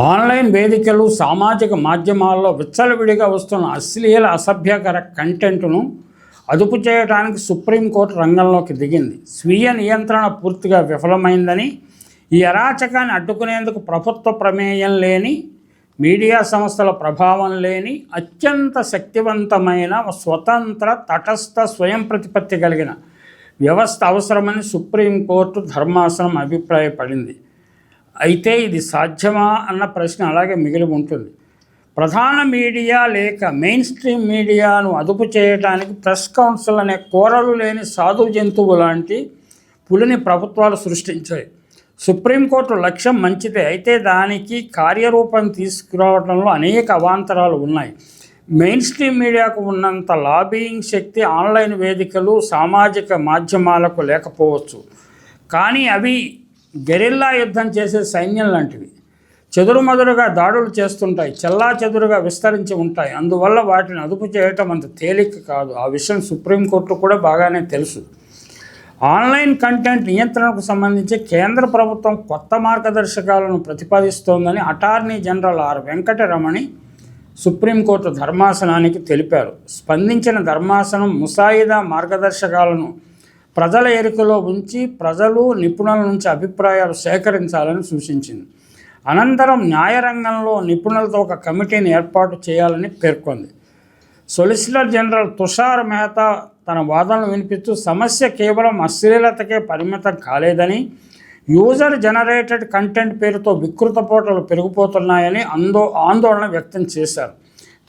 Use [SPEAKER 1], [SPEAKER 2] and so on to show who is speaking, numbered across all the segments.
[SPEAKER 1] Online వేదికలు సామాజిక మాధ్యమాల్లో విచ్చలవిడిగా వస్తున్న అశ్లీల అసభ్యకర కంటెంట్ను అదుపు చేయడానికి సుప్రీంకోర్టు రంగంలోకి దిగింది. స్వీయ నియంత్రణ పూర్తిగా విఫలమైందని ఈ అరాచకాన్ని అడ్డుకునేందుకు ప్రభుత్వ ప్రమేయం లేని మీడియా సంస్థల ప్రభావం లేని అత్యంత శక్తివంతమైన స్వతంత్ర తటస్థ స్వయం ప్రతిపత్తి కలిగిన వ్యవస్థ అవసరమని సుప్రీంకోర్టు ధర్మాసనం అభిప్రాయపడింది. అయితే ఇది సాధ్యమా అన్న ప్రశ్న అలాగే మిగిలి ఉంటుంది. ప్రధాన మీడియా లేక మెయిన్ స్ట్రీమ్ మీడియాను అదుపు చేయడానికి ప్రెస్ కౌన్సిల్ అనే కోరలు లేని సాధు జంతువు లాంటి పులిని ప్రభుత్వాలు సృష్టించాయి. సుప్రీంకోర్టు లక్ష్యం మంచిదే. అయితే దానికి కార్యరూపం తీసుకురావడంలో అనేక అవాంతరాలు ఉన్నాయి. మెయిన్ స్ట్రీమ్ మీడియాకు ఉన్నంత లాబియింగ్ శక్తి ఆన్లైన్ వేదికలు సామాజిక మాధ్యమాలకు లేకపోవచ్చు. కానీ అవి గెరిల్లా యుద్ధం చేసే సైన్యం లాంటివి. చెదురుమదురుగా దాడులు చేస్తుంటాయి చెల్లా చెదురుగా విస్తరించి ఉంటాయి. అందువల్ల వాటిని అదుపు చేయటం అంత తేలిక కాదు. ఆ విషయం సుప్రీంకోర్టు కూడా బాగానే తెలుసు. ఆన్లైన్ కంటెంట్ నియంత్రణకు సంబంధించి కేంద్ర ప్రభుత్వం కొత్త మార్గదర్శకాలను ప్రతిపాదిస్తోందని attorney general R. Venkataramani supreme court ధర్మాసనానికి తెలిపారు. స్పందించిన ధర్మాసనం ముసాయిదా మార్గదర్శకాలను ప్రజల ఎరుకలో ఉంచి ప్రజలు నిపుణుల నుంచి అభిప్రాయాలు సేకరించాలని సూచించింది. అనంతరం న్యాయరంగంలో నిపుణులతో ఒక కమిటీని ఏర్పాటు చేయాలని పేర్కొంది. సొలిసిటర్ జనరల్ తుషార్ మెహతా తన వాదనలు వినిపిస్తూ సమస్య కేవలం అశ్లీలతకే పరిమితం కాలేదని యూజర్ జనరేటెడ్ కంటెంట్ పేరుతో వికృత పోటలు పెరిగిపోతున్నాయని అందో ఆందోళన వ్యక్తం చేశారు.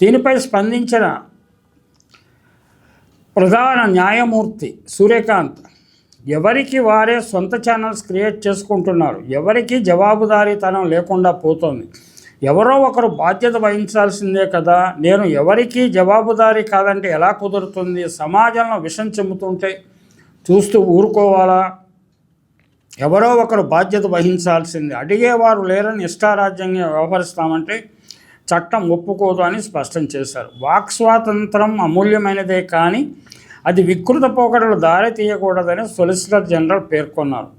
[SPEAKER 1] దీనిపై స్పందించిన ప్రధాన న్యాయమూర్తి సూర్యకాంత్ ఎవరికి వారే సొంత ఛానల్స్ క్రియేట్ చేసుకుంటున్నారు? ఎవరికి జవాబుదారీతనం లేకుండా పోతోంది? ఎవరో ఒకరు బాధ్యత వహించాల్సిందే కదా. నేను ఎవరికి జవాబుదారీ కాదంటే ఎలా కుదురుతుంది? సమాజంలో విషం చెమ్ముతుంటే చూస్తూ ఊరుకోవాలా? ఎవరో ఒకరు బాధ్యత వహించాల్సిందే. అడిగేవారు లేరని ఇష్టారాజ్యంగా వ్యవహరిస్తామంటే చట్టం ఒప్పుకోదు అని స్పష్టం చేశారు. వాక్ స్వాతంత్రం అమూల్యమైనదే కానీ అది వికృత పోకడలు దారి తీయకూడదని సొలిసిటర్ జనరల్ పేర్కొన్నారు.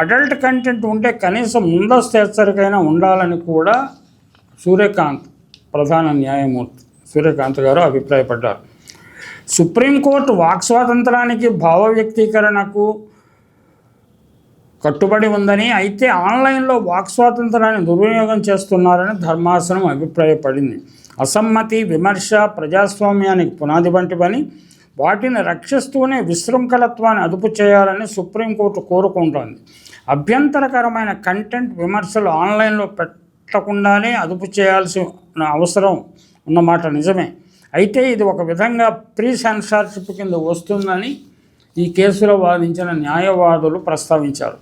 [SPEAKER 1] అడల్ట్ కంటెంట్ ఉంటే కనీసం ముందస్తు హెచ్చరికైనా ఉండాలని కూడా సూర్యకాంత్ ప్రధాన న్యాయమూర్తి సూర్యకాంత్ గారు అభిప్రాయపడ్డారు. సుప్రీంకోర్టు వాక్ స్వాతంత్రానికి భావ వ్యక్తీకరణకు కట్టుబడి ఉందని అయితే ఆన్లైన్లో వాక్ స్వాతంత్రాన్ని దుర్వినియోగం చేస్తున్నారని ధర్మాసనం అభిప్రాయపడింది. అసమ్మతి విమర్శ ప్రజాస్వామ్యానికి పునాది వంటివని వాటిని రక్షిస్తూనే విశృంఖలత్వాన్ని అదుపు చేయాలని సుప్రీంకోర్టు కోరుకుంటోంది. అభ్యంతరకరమైన కంటెంట్ విమర్శలు ఆన్లైన్లో పెట్టకుండానే అదుపు చేయాల్సిన అవసరం ఉన్నమాట నిజమే. అయితే ఇది ఒక విధంగా ప్రీ సెన్సార్షిప్ కింద వస్తుందని ఈ కేసులో వాదించిన న్యాయవాదులు ప్రస్తావించారు.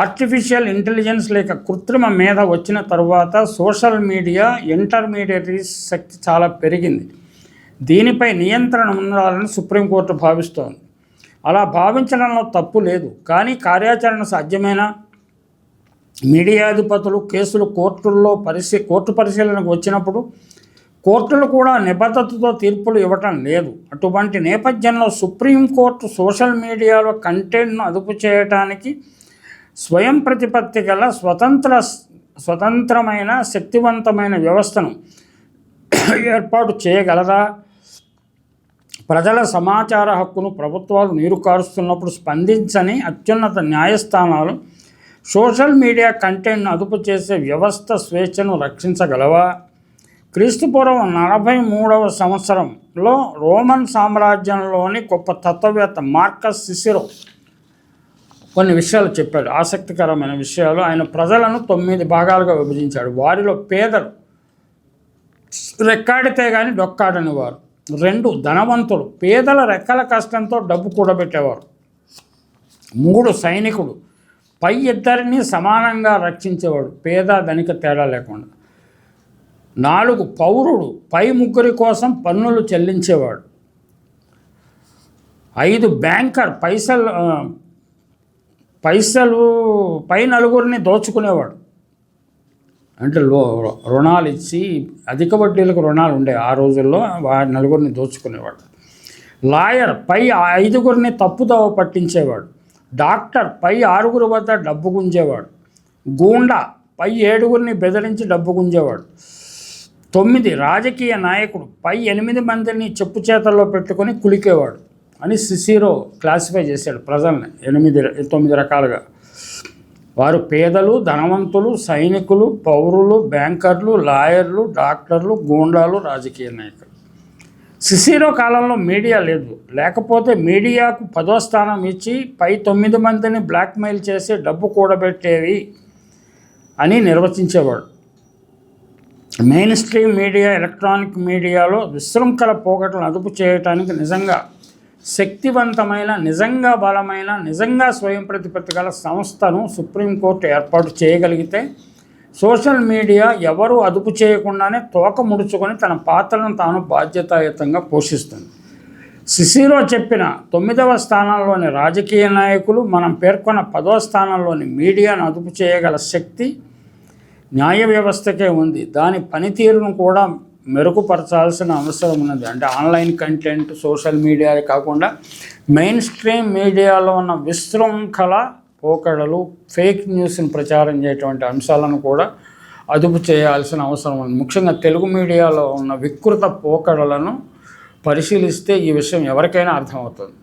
[SPEAKER 1] ఆర్టిఫిషియల్ ఇంటెలిజెన్స్ లేక కృత్రిమ మేధ వచ్చిన తర్వాత సోషల్ మీడియా ఇంటర్మీడియటరీస్ శక్తి చాలా పెరిగింది. దీనిపై నియంత్రణ ఉండాలని సుప్రీంకోర్టు భావిస్తోంది. అలా భావించడంలో తప్పు లేదు. కానీ కార్యాచరణ సాధ్యమైన? మీడియాధిపతులు కేసులు కోర్టుల్లో పరిశీ కోర్టు పరిశీలనకు వచ్చినప్పుడు కోర్టులు కూడా నిబద్ధతతో తీర్పులు ఇవ్వటం లేదు. అటువంటి నేపథ్యంలో సుప్రీంకోర్టు సోషల్ మీడియాలో కంటెంట్ను అదుపు చేయటానికి స్వయం ప్రతిపత్తి గల స్వతంత్ర స్వతంత్రమైన శక్తివంతమైన వ్యవస్థను ఏర్పాటు చేయగలదా? ప్రజల సమాచార హక్కును ప్రభుత్వాలు నీరు కారుస్తున్నప్పుడు స్పందించని అత్యున్నత న్యాయస్థానాలు సోషల్ మీడియా కంటెంట్ను అదుపు చేసే వ్యవస్థ స్వేచ్ఛను రక్షించగలవా? క్రీస్తుపూర్వం నలభై మూడవ సంవత్సరంలో రోమన్ సామ్రాజ్యంలోని గొప్ప తత్వవేత్త మార్కస్ సిసిరో కొన్ని విషయాలు చెప్పాడు. ఆసక్తికరమైన విషయాలు. ఆయన ప్రజలను తొమ్మిది భాగాలుగా విభజించాడు. వారిలో పేదలు రెక్కాడితే కానీ డొక్కాడని వారు రెండు ధనవంతుడు పేదల రెక్కల కష్టంతో డబ్బు కూడబెట్టేవారు. మూడు సైనికుడు పై ఇద్దరిని సమానంగా రక్షించేవాడు పేద ధనిక తేడా లేకుండా. నాలుగు పౌరుడు పై ముగ్గురి కోసం పన్నులు చెల్లించేవాడు. ఐదు బ్యాంకర్ పైసలు పైసలు పై నలుగురిని దోచుకునేవాడు. అంటే లో రుణాలు ఇచ్చి అధిక వడ్డీలకు రుణాలు ఉండేవి ఆ రోజుల్లో వారి నలుగురిని దోచుకునేవాడు. లాయర్ పై ఐదుగురిని తప్పుదోవ పట్టించేవాడు. డాక్టర్ పై ఆరుగురు వద్ద డబ్బు గుంజేవాడు. గూండా పై ఏడుగురిని బెదిరించి డబ్బు గుంజేవాడు. తొమ్మిది రాజకీయ నాయకుడు పై ఎనిమిది మందిని చెప్పు చేతల్లో పెట్టుకొని కులికేవాడు అని సిసిరో క్లాసిఫై చేశాడు ప్రజల్ని. ఎనిమిది తొమ్మిది రకాలుగా. వారు పేదలు ధనవంతులు సైనికులు పౌరులు బ్యాంకర్లు లాయర్లు డాక్టర్లు గూండాలు రాజకీయ నాయకులు. సిసిరో కాలంలో మీడియా లేదు. లేకపోతే మీడియాకు పదో స్థానం ఇచ్చి పై తొమ్మిది మందిని బ్లాక్మెయిల్ చేసి డబ్బు కూడబెట్టేవి అని నిర్వచించేవాడు. మెయిన్ స్ట్రీమ్ మీడియా ఎలక్ట్రానిక్ మీడియాలో విశృంఖల పోకట్లను అదుపు చేయటానికి నిజంగా శక్తివంతమైన నిజంగా బలమైన నిజంగా స్వయం ప్రతిపత్తి గల సంస్థను సుప్రీంకోర్టు ఏర్పాటు చేయగలిగితే సోషల్ మీడియా ఎవరు అదుపు చేయకుండానే తోక ముడుచుకొని తన పాత్రను తాను బాధ్యతాయుతంగా పోషిస్తుంది. సిసిలో చెప్పిన తొమ్మిదవ స్థానంలోని రాజకీయ నాయకులు మనం పేర్కొన్న పదవ స్థానంలోని మీడియాను అదుపు చేయగల శక్తి న్యాయ వ్యవస్థకే ఉంది. దాని పనితీరును కూడా మెరుగుపరచాల్సిన అవసరం ఉన్నది. అంటే ఆన్లైన్ కంటెంట్ సోషల్ మీడియా కాకుండా మెయిన్ స్ట్రీమ్ మీడియాలో ఉన్న విశృంఖల పోకడలు ఫేక్ న్యూస్ని ప్రచారం చేయటువంటి అంశాలను కూడా అదుపు చేయాల్సిన అవసరం ఉంది ముఖ్యంగా తెలుగు మీడియాలో ఉన్న వికృత పోకడలను పరిశీలిస్తే ఈ విషయం ఎవరికైనా అర్థమవుతుంది.